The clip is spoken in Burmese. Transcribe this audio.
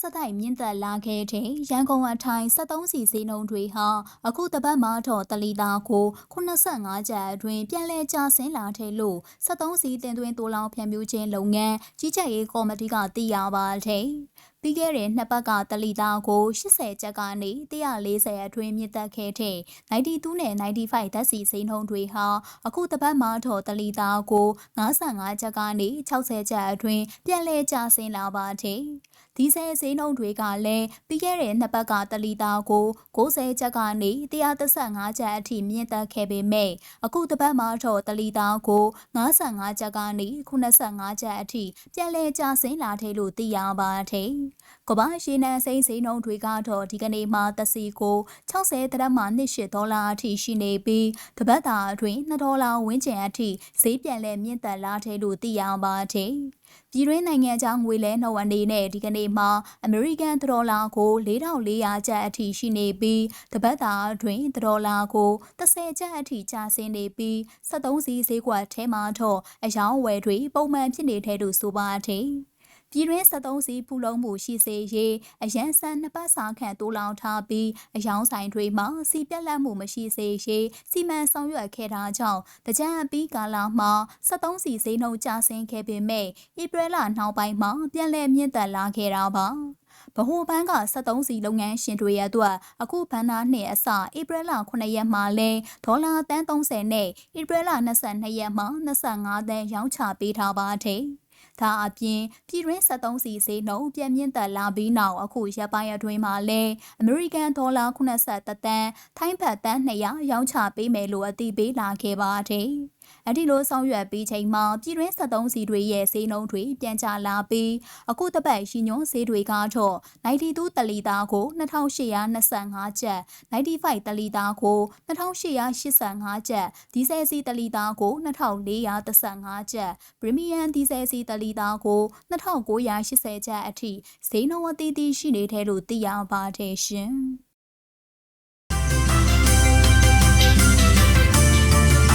ဆက်တိုက်မြင့်တက်လာခဲ့တဲ့ရန်ကုန်အထိုင်73စီဈေးနှုန်းတွေဟာအခုတပတ်မှာတော့တလီတာကို85ကျပ်အတွင်းပြန်လည်ကျဆင်းလာတယ်လို့73စီတင်သွင်းတိုးလောင်ဖြန့်ဖြူးခြင်းလုပ်ငန်းကြီးကြပ်ရေးကော်မတီကသိရပါတယ်။ ပြီးခဲ့တဲ့နှစ်ပတ်ကတလီတာကို80ကျပ်ကနေ140အတွင်းမြင့်တက်ခဲ့တဲ့92နဲ့95ဓာတ်စီဈေးနှုန်းတွေဟာအခုတပတ်မှာတော့တလီတာကို55ကျပ်ကနေ60ကျပ်အတွင်းပြန်လည်ကျဆင်းလာပါတယ်။ဒီဆယ်ဈေးနှုန်းတွေကလည်းပြီးခဲ့တဲ့နှစ်ပတ်ကတလီတာကို90ကျပ်ကနေ135ကျပ်အထိမြင့်တက်ခဲ့ပေမဲ့အခုတပတ်မှာတော့တလီတာကို55ကျပ်ကနေ85ကျပ်အထိပြန်လည်ကျဆင်းလာတယ်လို့သိရပါတယ်။ကမ္ဘာရေနံစိမ်းစိမ်းနှုန်းတွေကတော့ဒီကနေ့မှတစီကို60တရက်မှ28ဒေါ်လာအထိရှိနေပြီးတပတ်တာအတွင်း2ဒေါ်လာဝန်းကျင်အထိဈေးပြန်လဲမြင့်တက်လာတယ်လို့သိရပါတယ်။ပြည်တွင်းနိုင်ငံခြားငွေလဲနှုန်းအနေနဲ့ဒီကနေ့မှာအမေရိကန်ဒေါ်လာကို4400ကျပ်အထိရှိနေပြီးတပတ်တာအတွင်းဒေါ်လာကို30ကျပ်အထိကျဆင်းနေပြီး73စီးဈေးကွက်ထဲမှာတော့အယောင်းဝယ်တွေပုံမှန်ဖြစ်နေတဲ့လို့ဆိုပါတယ်။ ပြည်တွင်း73စီးဖူလုံးမှုရှိစေရေးအရန်ဆန်နှစ်ပတ်စာခန့်တိုးလောင်ထားပြီးအယောင်ဆိုင်တွေမှာစီပြက်လက်မှုမရှိစေရေးစီမံဆောင်ရွက်ခဲ့တာကြောင့်တကြံအပြီးကာလမှာ73စီဈေးနှုန်းကျဆင်းခဲ့ပေမဲ့ဧပြီလနောက်ပိုင်းမှာပြန်လည်မြင့်တက်လာခဲ့တာပါဗဟိုဘဏ်က73စီလုပ်ငန်းရှင်တွေရဲ့အတွက်အခုဘဏ္ဍာနှစ်အစဧပြီလ9ရက်မှာလဲဒေါ်လာတန်း30နဲ့ဧပြီလ22ရက်မှာ25တန်းရောင်းချပေးထားပါတယ်။ ဒါအပြင်ပြည်တွင်း73စီဈေးနှုန်းပြန်မြင့်တက်လာပြီးနောက်အခုရပ်ပိုင်းအတွင်းမှာလည်းအမေရိကန်ဒေါ်လာ83တန်ထိုင်းဘတ်တန်200ရောင်းချပေးမယ်လို့အသိပေးလာခဲ့ပါတယ်။အဲ့ဒီလိုဆောင်ရွက်ပြီးချိန်မှာပြည်တွင်း73စီတွေရဲ့ဈေးနှုန်းတွေပြန်ကျလာပြီးအခုတပတ်ရှိညွန်ဈေးတွေကတော့92တလီတာကို2825ကျပ်95တလီတာကို2885ကျပ်ဒီဇယ်စီတလီတာကို2415ကျပ်ပရီမီယံဒီဇယ်စီတလီတာကို2980ကျပ်အထိဈေးနှုန်းအသီးသီးရှိနေတယ်လို့သိရပါတယ်ရှင်။